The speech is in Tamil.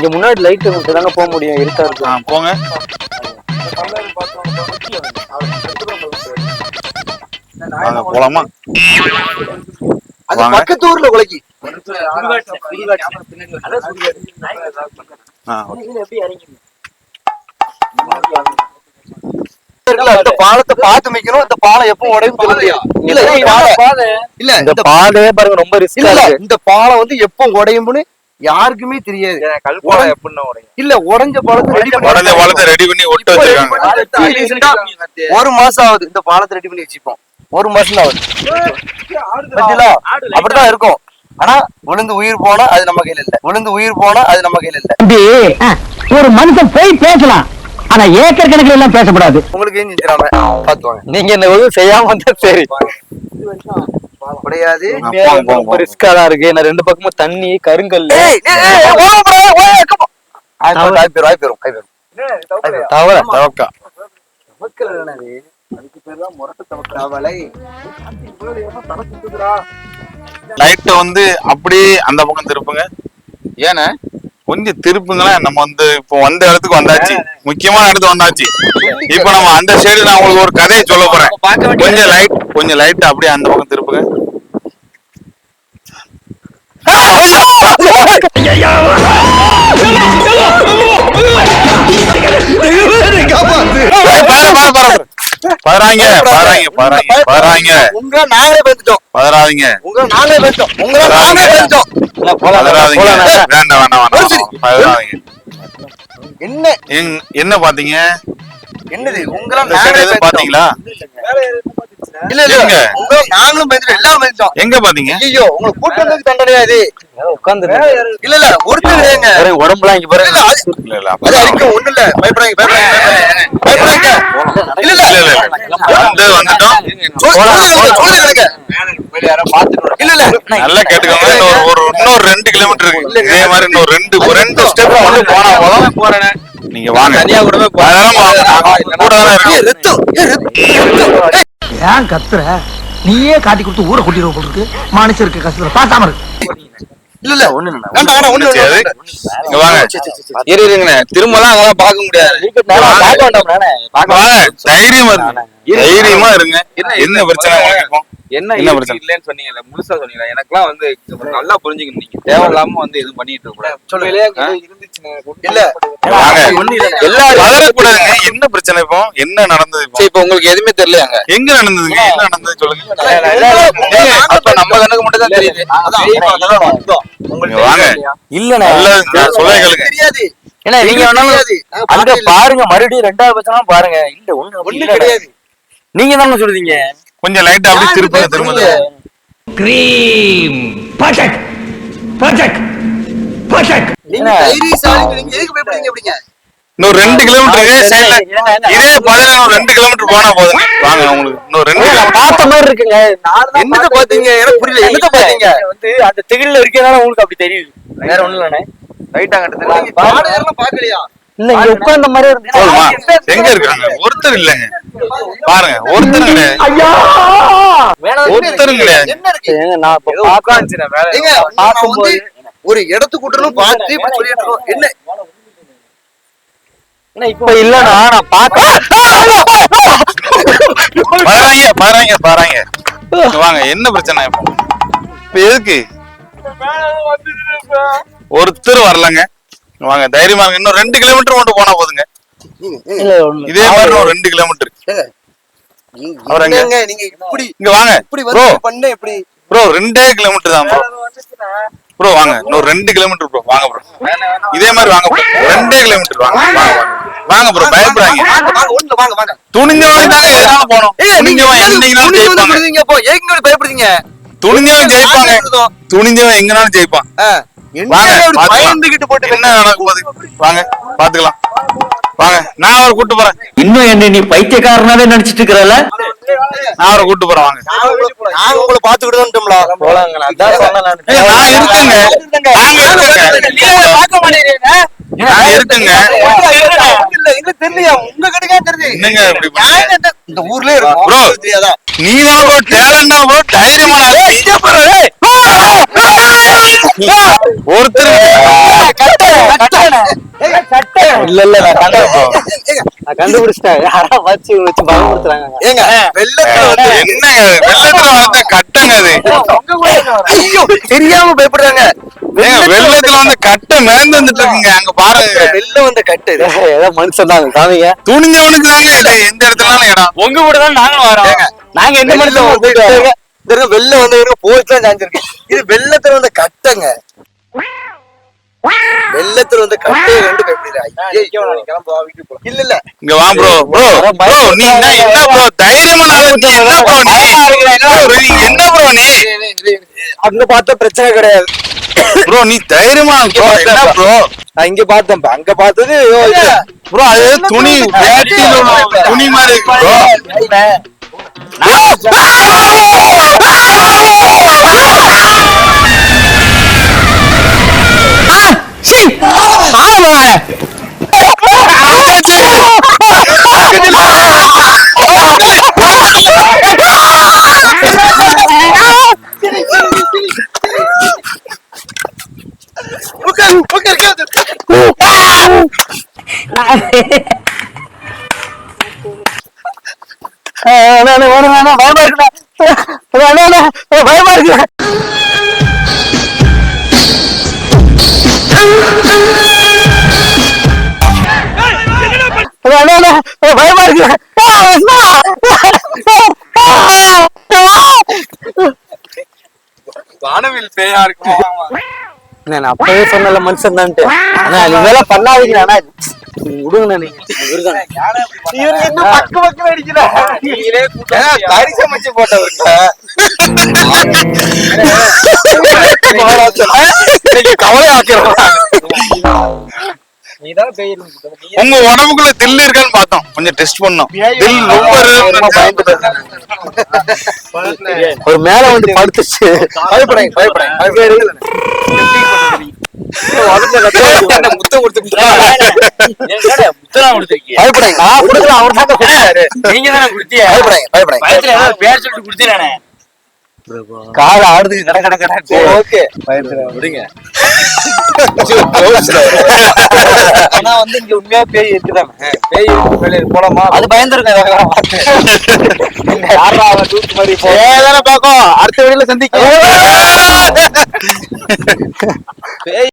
இங்க முன்னாடி லைட் மட்டும் தாங்க போக முடியும் இருக்கு. ஆ போங்க. வாங்க. போலாமா? அது வாங்க. பக்கத்து ஊர்ல உலகி ஆ அந்த பாலத்தை பார்த்து வைக்கணும் இந்த பாலம் எப்போ உடையும் இல்ல இந்த பாலம் இல்ல இந்த பாருங்க ரொம்ப ரிஸ்கா இல்ல இருக்கு. இந்த பாலம் வந்து எப்போ உடையும்னு யாருக்குமே தெரியாது. இல்ல உடைஞ்ச பாலத்தை ரெடி உடனே பாலத்தை ரெடி பண்ணி ஒட்டு வச்சிருக்காங்க. ஒரு மாசம் ஆகுது. இந்த பாலத்தை ரெடி பண்ணி வச்சுப்போம் ஒரு மாசம் தான் ஆகுது? அப்படிதான் இருக்கும். ஆனா விழுந்து உயிர் போனா அது நம்ம கையில இல்ல. விழுந்து உயிர் போனா அது நம்ம கையில இல்ல. ஒரு மனுஷன் போய் பேசலாம். ஆனா ஏக்கர் கணக்கில் எல்லாம் பேசக்கூடாது. உங்களுக்கு ஏன் செஞ்சிடாம பாத்துவாங்க நீங்க இந்த உதவி செய்யாம வந்தா சரி. கிடையாது. ரிஸ்கா தான் இருக்கு. ஏன்னா ரெண்டு பக்கமும் தண்ணி கருங்கல். லைட்டை வந்து அப்படியே அந்த பக்கம் திருப்புங்க. ஏன்னா? கொஞ்சம் திருப்புங்களேன். நம்ம வந்து இப்போ வந்த இடத்துக்கு வந்தாச்சு. முக்கியமான இடத்துக்கு வந்தாச்சு. இப்போ நம்ம அந்த சைடு நான் உங்களுக்கு ஒரு கதையை சொல்ல போறேன். கொஞ்சம் லைட் கொஞ்சம் லைட் அப்படியே அந்த பக்கம் திருப்புங்க. ஏய், பாரு, பாரு, பாரு. நாங்களே பேசிட்டோம் பதறாதீங்க உங்களை நாங்களே பேசிட்டோம் நாங்களே பதறாதீங்க வேண்டாம் வேண்டாம். வேண்டாம் பதறாதீங்க என்ன? என்- என்ன பாத்தீங்க என்னது? உங்களை நாங்களே பாத்தீங்களா இல்ல இல்ல. நாங்களும் பேசிட்டோம் எல்லாரும் பேசிட்டோம் எங்க பாத்தீங்க? ஐயோ உங்களை கூட்டு வந்ததுக்கு தண்டனையா இது? உட்காந்து இல்ல இல்ல ஒருத்தர் ஏங்க உடம்புலாம் இங்க பாருங்க. இல்ல, அது- இல்ல இல்ல அது அடிக்கும் ஒண்ணு இல்ல. பயப்படாங்க இல்ல இல்ல இல்ல இல்ல இல்ல. வந்து வந்துட்டோம். சொல்- சொல்லுங்க, சொல்லுங்க இல்ல இல்ல. நல்லா கேட்டுக்கோங்க. ஒரு இன்னொரு ரெண்டு கிலோமீட்டர் இருக்கு. இதே மாதிரி இன்னொரு ரெண்டு ரெண்டு ஸ்டெப் போனா போதும் நீங்க வாங்க. அதெல்லாம் வாங்க. நாங்க கூட தானே ஏய், ஏன் கத்துற? நீயே காட்டி கொடுத்து ஊரை கூட்டிடுவோம் போல இருக்கு. மனுஷருக்கு கஷ்டத்துல பாசாம இருக்கு இல்ல இல்ல ஒண்ணு இல்ல திரும்பலாம் அதெல்லாம் பார்க்க முடியாது. தைரியமா தைரியமா இருங்க. என்ன பிரச்சனை? என்ன என்ன இருக்கு பிரச்சனை? இல்லைன்னு சொன்னீங்கல்ல முழுசா சொன்னீங்களா எனக்கெல்லாம் வந்து நல்லா புரிஞ்சுக்கணும் நீங்க. தேவையில்லாம வந்து எதுவும் பண்ணிட்டு இருக்க கூடாது இல்ல. வாங்க ஒண்ணு இல்ல எல்லாரும் பதறக்கூடாதுங்க என்ன பிரச்சனை இப்போ? என்ன நடந்தது இப்போ? சரி இப்போ உங்களுக்கு எதுவுமே தெரியலையாங்க? எங்க நடந்ததுங்க? என்ன நடந்தது சொல்லுங்க. அப்ப நம்ம கணக்கு மட்டும் தான் தெரியுது. வாங்க. இல்லண்ணே. நல்ல நான் சொல்ல கேளுங்க. தெரியாது. ஏன்னா நீங்க அங்க. பாருங்க மறுபடியும் ரெண்டாவது பட்சம் பாருங்க. இல்ல ஒண்ணு. கிடையாது. நீங்க தானே சொல்றீங்க? கொஞ்சம் லைட்டா அப்படி திருப்புங்க திரும்ப கிரீம் நீங்க தைரியசாலி நீங்க எதுக்கு பயப்படுறீங்க அப்படிங்க? இன்னும் ரெண்டு கிலோமீட்டர் இதே பாதையில ரெண்டு கிலோமீட்டர் போனா போதும். வாங்க உங்களுக்கு இன்னும் ரெண்டு கிலோமீட்டர் பார்த்த மாதிரி இருக்குங்க. நானும் தான் என்னத்த பாத்தீங்க எனக்கு புரியல. என்னத்த பாத்தீங்க வந்து அந்த திகில்ல இருக்கனால உங்களுக்கு அப்படி தெரியுது. வேற ஒண்ணும் இல்லண்ணே நீங்க பாடையெல்லாம் பாக்கலையா இல்ல இங்க உட்கார்ந்த மாதிரி போதுமா? இருந்துச்சு எங்க இருக்காங்க? ஒருத்தர் இல்லைங்க. பாருங்க ஒருத்தர் என்ன இருக்கு? ஏங்க, நான் இப்ப வந்து ஒரு இடத்துக்கு பார்த்து இப்படி சொல்லிட்டு இருக்கோம் என்ன இப்ப இல்லண்ணா நான் பார்க்க பாருங்க பாருங்க பாருங்க இங்க வாங்க என்ன பிரச்சனை இப்போ இப்ப எதுக்கு ஒருத்தர் வரலங்க வாங்க தைரியமா இன்னும் ரெண்டு கிலோமீட்டர் மட்டும் போனா போதுங்க இதே மாதிரி ரெண்டு கிலோமீட்டர் நீங்க இப்படி இங்க வாங்க இப்படி ப்ரோ ரெண்டே கிலோமீட்டர் தான் ப்ரோ ப்ரோ வாங்க. இன்னும் ரெண்டு கிலோமீட்டர் ப்ரோ வாங்க ப்ரோ இதே மாதிரி வாங்க ப்ரோ ரெண்டே கிலோமீட்டர் வாங்க. வாங்க ப்ரோ பயப்படாதீங்க வாங்க வாங்க ஒண்ணுல வாங்க வாங்க துணிஞ்சவன் தாங்க எதனாலும் போனோம் துணிஞ்சவன் வந்து ஜெயிப்பாங்க. பயப்படுறீங்க? துணிஞ்சவன் ஜெயிப்பாங்க. துணிஞ்சவன் எங்கனாலும் ஜெயிப்பான். பயந்துகிட்டு போட்டு என்ன நடக்க போகுது வாங்க பாத்துக்கலாம். வாங்க நான் அவரை கூட்டு போறேன். இன்னும் என்ன நீ பைத்தியக்காரனாவே நினைச்சிட்டு இருக்கிறல நான் அவரை கூட்டு போறேன் வாங்க. நாங்க உங்களை பாத்துக்கிட்டு வந்துட்டோம்ல போலாங்க நான். இருக்கேங்க. நாங்க இருக்கேங்க. நான் இருக்கேங்க. இந்த ஊர்லயே இருக்கோம். தெரியாதா? நீ தான் ப்ரோ டேலண்டா ப்ரோ தைரியமான. இங்க பாரு. ஒருத்தர். இல்ல இல்ல நான் கண்டுபிடிச்சேன் நான் கண்டுபிடிச்சிட்டேன் யாரா வச்சு வச்சு பயமுறுத்துறாங்க. ஏங்க வெள்ளத்துல வந்து என்னங்க வெள்ளத்துல வளர்த்த கட்டங்க அது. ஐயோ தெரியாம பயப்படுறாங்க. ஏங்க வெள்ளத்துல வந்து கட்டை மேந்து வந்துட்டு இருக்குங்க. அங்க பாருங்க. வெள்ளம் வந்த கட்டு ஏதோ மனுஷன் தான் காமிங்க துணிஞ்சவனுக்கு தாங்க இது எந்த இடத்துலனாலும் இடம். உங்க கூட தான் நாங்களும் வரோம். நாங்க எந்த மனுஷன் வெள்ளம் வந்து இருங்க, போச்சுதான் சாஞ்சிருக்கு இது வெள்ளத்துல வந்த கட்டைங்க. வெள்ளத்துல வந்த கண்டு பயப்படுறா ஐயோ இல்ல இல்ல இங்க வா ப்ரோ ப்ரோ ப்ரோ நீ என்ன என்ன ப்ரோ தைரியமா நான் நீ என்ன ப்ரோ நீ Bro, நீ என்ன ப்ரோ நீ அங்க பார்த்தா பிரச்சனை கிடையாது ப்ரோ நீ தைரியமா ப்ரோ என்ன ப்ரோ நான் இங்க பார்த்தேன் அங்க பார்த்தது ப்ரோ அது துணி வேட்டியில உள்ள துணி மாதிரி இருக்கு ப்ரோ பயமா இருக்கு வானவில் பேயா இருக்குமா நான் அப்பவே சொன்னல மனுஷன் தான்ட்டு ஆனா இதெல்லாம் பண்ணாதீங்க ஆனா விடுங்க நீங்க இவருக்கு என்ன பக்கு பக்கு அடிக்கல நீங்களே கறி சமைச்சு கவலை ஆக்கிறோம் நீதான் பேய் இருக்கு. நீ உங்க உடம்புக்குள்ள தில்லு இருக்கான்னு பார்த்தோம். கொஞ்சம் டெஸ்ட் பண்ணோம் தில் ரொம்ப. ஒரு மேல வந்து படுத்துச்சு பயப்படாங்க பயப்படாங்க பயப்படாங்க கால ஆடுதுக்கு கட கட கட. ஓகே. விடுங்க. ஆனா வந்து இங்க உண்மையா பேய் இருக்குதானே பேய் பேய் போலாமா? அது பயந்துருக்க யாரா அவன் தூக்கு மாதிரி போ பாக்கும் அடுத்த வீடியோல சந்திக்க பேய்